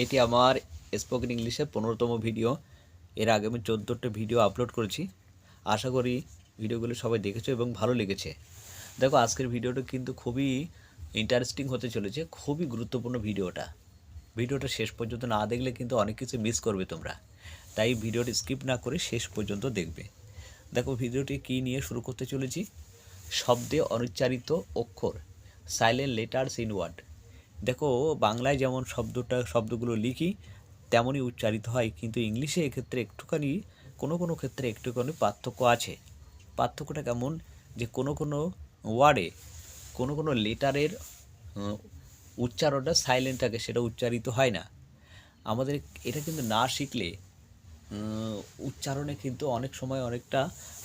এটি আমার স্পোকেন ইংলিশের পনেরোতম ভিডিও এর আগে আমি চোদ্দোটা ভিডিও আপলোড করেছি। আশা করি ভিডিওগুলো সবাই দেখেছ এবং ভালো লেগেছে। দেখো, আজকের ভিডিওটা কিন্তু খুবই ইন্টারেস্টিং হতে চলেছে, খুবই গুরুত্বপূর্ণ ভিডিওটা ভিডিওটা শেষ পর্যন্ত না দেখলে কিন্তু অনেক কিছু মিস করবে তোমরা। তাই ভিডিওটি স্কিপ না করে শেষ পর্যন্ত দেখবে। দেখো ভিডিওটি কী নিয়ে শুরু করতে চলেছি? শব্দে অনুচ্চারিত অক্ষর সাইলেন্ট লেটার্স ইন ওয়ার্ড দেখো, বাংলায় যেমন শব্দটা, শব্দগুলো লিখি, তেমনই উচ্চারিত হয়, কিন্তু ইংলিশে এক্ষেত্রে একটুখানি, কোনো কোনো ক্ষেত্রে একটুখানি পার্থক্য আছে। পার্থক্যটা কেমন? যে কোনো কোনো ওয়ার্ডে, কোনো কোনো লেটারের উচ্চারণটা সাইলেন্ট থাকে, সেটা উচ্চারিত হয় না। আমাদের এটা কিন্তু না শিখলে উচ্চারণে কিন্তু অনেক সময় অনেকটা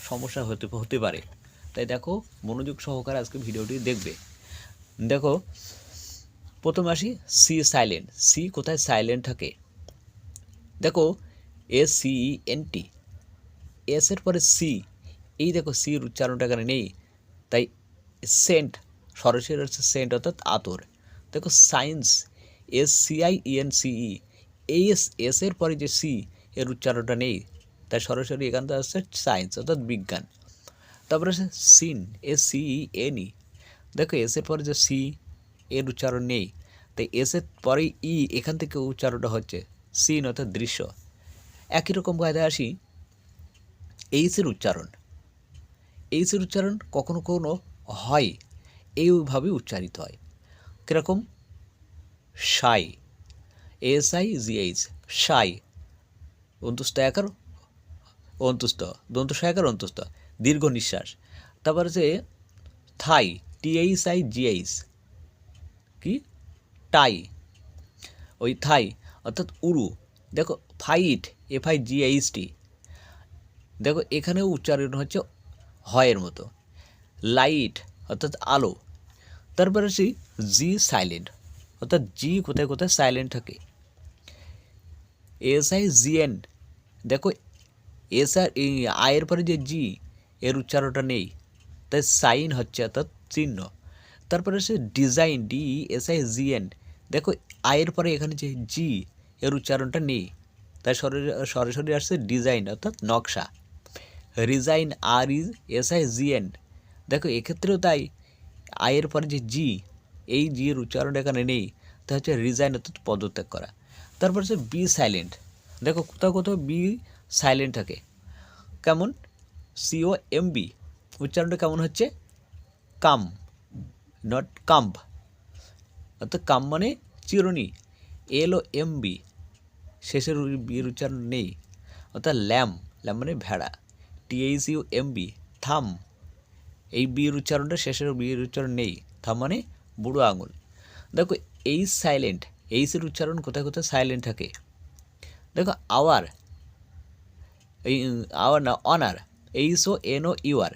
সমস্যা হতে হতে পারে। তাই দেখো, মনোযোগ সহকারে আজকে ভিডিওটি দেখবে। দেখো প্রথমে আসি সি সাইলেন্ট সি কোথায় সাইলেন্ট থাকে? দেখো S C N T S এর পরে সি এই দেখো সির উচ্চারণটা এখানে নেই। তাই সেন্ট সরাসরি হচ্ছে সেন্ট অর্থাৎ আতর। দেখো science S C I E N C E এই এস এস এর পরে যে সি এর উচ্চারণটা নেই। তাই সরাসরি এখান থেকে আসছে সায়েন্স অর্থাৎ বিজ্ঞান। তারপরে আছে scene S C E N E দেখো এস এর পরে যে সি এর উচ্চারণ নেই। তাই এস এর পরে ই এখান থেকে উচ্চারণটা হচ্ছে সিন অর্থাৎ দৃশ্য। একই রকম কায়দায় আসি এইসের উচ্চারণ। এইসের উচ্চারণ কখনো কখনো হয় এইভাবে উচ্চারিত হয়। কীরকম? সাই, এস আই জি এইচ, সাই, অন্তুষ্ট একার অন্তুষ্ট দন্ত সহায়কার অন্তুষ্ট, দীর্ঘ নিঃশ্বাস। তারপর হচ্ছে থাই টিএইচ আই জিএইচ কি? টাই। ওই থাই, অর্থাৎ উরু। দেখো fight F I G H T. দেখো, এখানেও উচ্চারণ হচ্ছে হয়ের মতো। লাইট, অর্থাৎ আলো। তারপরে আসি, জি সাইলেন্ট। অর্থাৎ জি কোথায় কোথায় সাইলেন্ট থাকে? S I G N. দেখো, এস আর আয়ের পরে যে জি, এর উচ্চারণটা নেই। তাই সাইন হচ্ছে, অর্থাৎ চিহ্ন। তারপরে আসে design D S I G N দেখো আয়ের পরে এখানে যে জি এর উচ্চারণটা নেই। তাই সরাসরি সরাসরি আসছে ডিজাইন অর্থাৎ নকশা। Resign R E S I G N দেখো, এক্ষেত্রেও তাই। আয়ের পরে যে জি এই জি এর উচ্চারণ এখানে নেই। তা হচ্ছে রিজাইন অর্থাৎ পদত্যাগ করা। তারপর হচ্ছে বি সাইলেন্ট দেখো, কোথাও কোথাও বি সাইলেন্ট থাকে। কেমন? সিও এম বি উচ্চারণটা কেমন হচ্ছে? কাম। নট কাম্প অর্থাৎ কাম মানে চিরুনি, এল ও এম বি, শেষের বিয়ের উচ্চারণ নেই। অর্থাৎ ল্যাম ল্যাম মানে ভেড়া টিএইচ ইউ এম বি, থাম। এই বিয়ের উচ্চারণটা শেষের বিয়ের উচ্চারণ নেই। থাম মানে বুড়ো আঙুল। দেখো, এই সাইলেন্ট এইসের উচ্চারণ কোথায় কোথায় সাইলেন্ট থাকে? দেখো আওয়ার এই আওয়ার না honour H O N O U R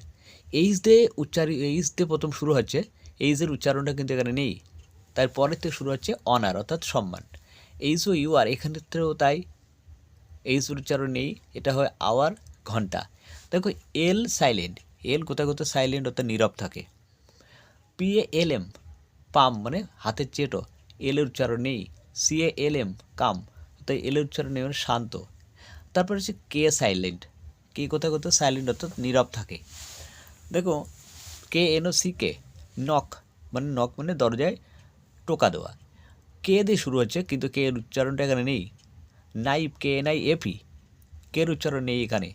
H দিয়ে উচ্চারি এইচ দিয়ে প্রথম শুরু হচ্ছে এইচের উচ্চারণটা কিন্তু এখানে নেই। তার পরের থেকে শুরু হচ্ছে অনার, অর্থাৎ সম্মান। এইচ ও ইউআর এখানেও তাই। এইচের উচ্চারণ নেই, এটা হয় আওয়ার ঘণ্টা। দেখো, এল সাইলেন্ট, এল কোথায় কোথায় সাইলেন্ট, অর্থাৎ নীরব থাকে। পি এ এল এম, পাম মানে হাতের চেটো, এল এর উচ্চারণ নেই। সি এ এল এম, কাম তাই এল এর উচ্চারণ নেই মানে শান্ত। তারপর হচ্ছে কে সাইলেন্ট, কে কোথায় কোথায় সাইলেন্ট, অর্থাৎ নীরব থাকে। দেখো, K N O C K knock মানে নক মানে দরজায় টোকা দেওয়া। কে দিয়ে শুরু হচ্ছে? কিন্তু কে এর উচ্চারণটা এখানে নেই। Knife K N I F K এর উচ্চারণ নেই এখানে?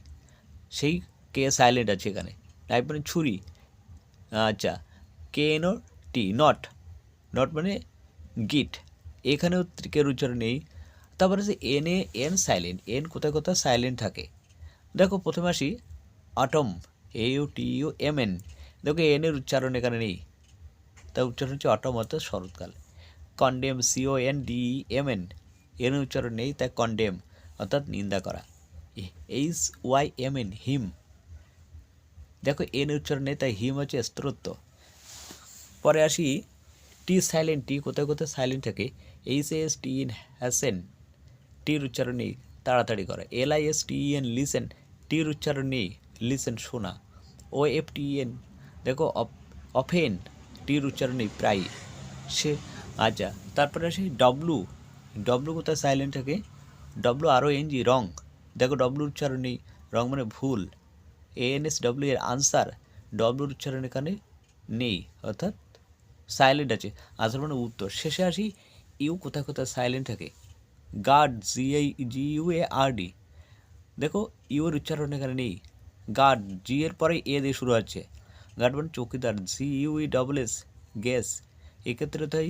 সেই কে সাইলেন্ট আছে এখানে। নাইফ মানে ছুরি। আচ্ছা K N O T knot knot মানে গিট এখানেও ত্রিকের উচ্চারণ নেই। তারপরে হচ্ছে এন এ, এন সাইলেন্ট এন কোথায় কোথায় সাইলেন্ট থাকে। দেখো, প্রথমে আসি autumn A U T U M N দেখো এন এর উচ্চারণ এখানে নেই। তার উচ্চারণ হচ্ছে অটম অর্থাৎ শরৎকাল। Condemn C O N D M N এর উচ্চারণ নেই, তাই কন্ডেম, অর্থাৎ নিন্দা করা। H Y M N, hymn. দেখো এন উচ্চারণ নেই, তাই হিম হচ্ছে স্তোত্র। পরে আসি, টি সাইলেন্ট, টি কোথায় কোথায় সাইলেন্ট থাকে? H S, T E N hasten টির উচ্চারণ নেই, তাড়াতাড়ি করা। L I S, T N, listen. টির উচ্চারণ নেই, লিসেন শোনা। ও এফ টি এন দেখো অফেন, টির উচ্চারণ প্রায় সে আচ্ছা তারপরে আসি ডব্লু ডব্লু কোথায় সাইলেন্ট থাকে? W R O N G wrong দেখো ডব্লুর উচ্চারণ নেই রং মানে ভুল। এন এস ডব্লিউ এর আনসার ডব্লুর উচ্চারণ এখানে নেই, অর্থাৎ সাইলেন্ট আছে। আনসার মানে উত্তর। শেষে আসি ইউ কোথায় কোথায় সাইলেন্ট থাকে? Guard G I G U A R D দেখো ইউর উচ্চারণ এখানে নেই। গার্ড জি এর পরে এ দিয়ে শুরু হচ্ছে। গার্ড মানে চৌকিদার G U E double S guess. এক্ষেত্রে তাই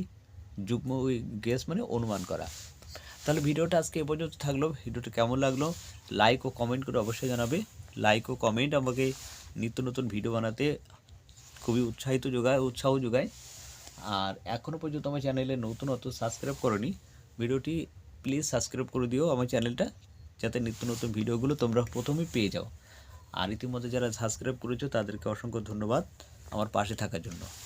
যুগ্ম গ্যাস মানে অনুমান করা। তাহলে ভিডিওটা আজকে এ পর্যন্ত থাকল। ভিডিওটা কেমন লাগল? লাইক ও কমেন্ট করে অবশ্যই জানাবে। লাইক ও কমেন্ট আমাকে নিত্য নতুন ভিডিও বানাতে খুবই উৎসাহিত যোগায়, উৎসাহ যোগায়। আর এখনও পর্যন্ত আমার চ্যানেলে নতুন অত সাবস্ক্রাইব করনি, ভিডিওটি প্লিজ সাবস্ক্রাইব করে দিও আমার চ্যানেলটা, যাতে নিত্য নতুন ভিডিওগুলো তোমরা প্রথমেই পেয়ে যাও। আর ইতিমধ্যে যারা সাবস্ক্রাইব করেছ তাদেরকে অসংখ্য ধন্যবাদ। আমার পাশে থাকার জন্য।